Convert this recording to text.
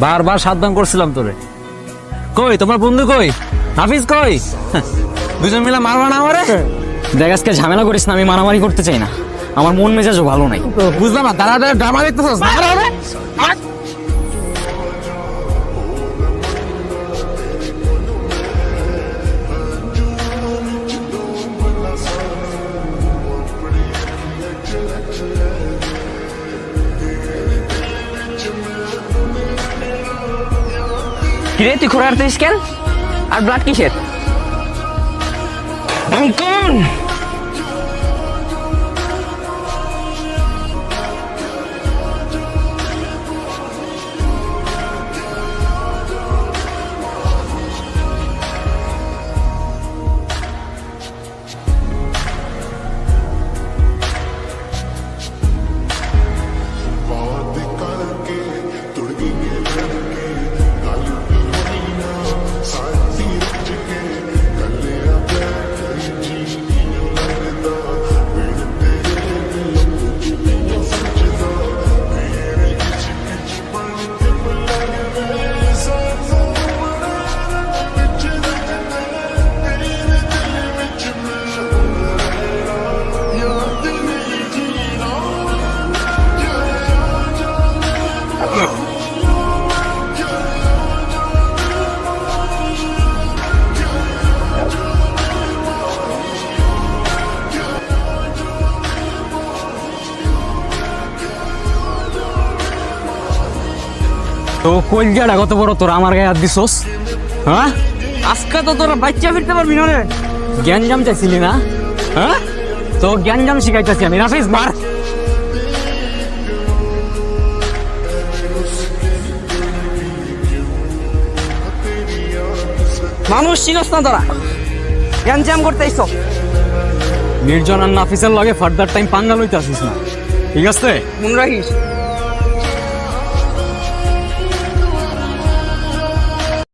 বারবার সাবধান করছিলাম তোরে। কই তোমার বন্ধু কই? হাফিজ কই? দুজন মিলে মারবা না আমারে? দেখ আজকে ঝামেলা করিস না আমি মারামারি করতে চাই না। আমার মন মেজাজও ভালো নাই। বুঝলাম না দাঁড়া দাঁড়া ড্রামা দেখতেছস? কিরে তুই খোঁড়া হাঁটতেছিস কেন আর ব্লাড কিসের তো কলজাটা কত বড় তোরা আমার গায়ে হাত দিছোস? হ্যাঁ? আজকে তো তোরা বাচ্চা ফিরতে পারবি না রে। জ্ঞানজাম চাইছিলি না? হ্যাঁ? তো জ্ঞানজাম শিখাইতেছি আমি। রাফিজ মার। মানুষ চিনস না তোরা। জ্ঞান জ্যাম করতে আইসো নির্জন আর নাফিসের লগে ফার্দার টাইম পাঙ্গা লইতে আসিস না। ঠিক আছে? মনে রাখিস?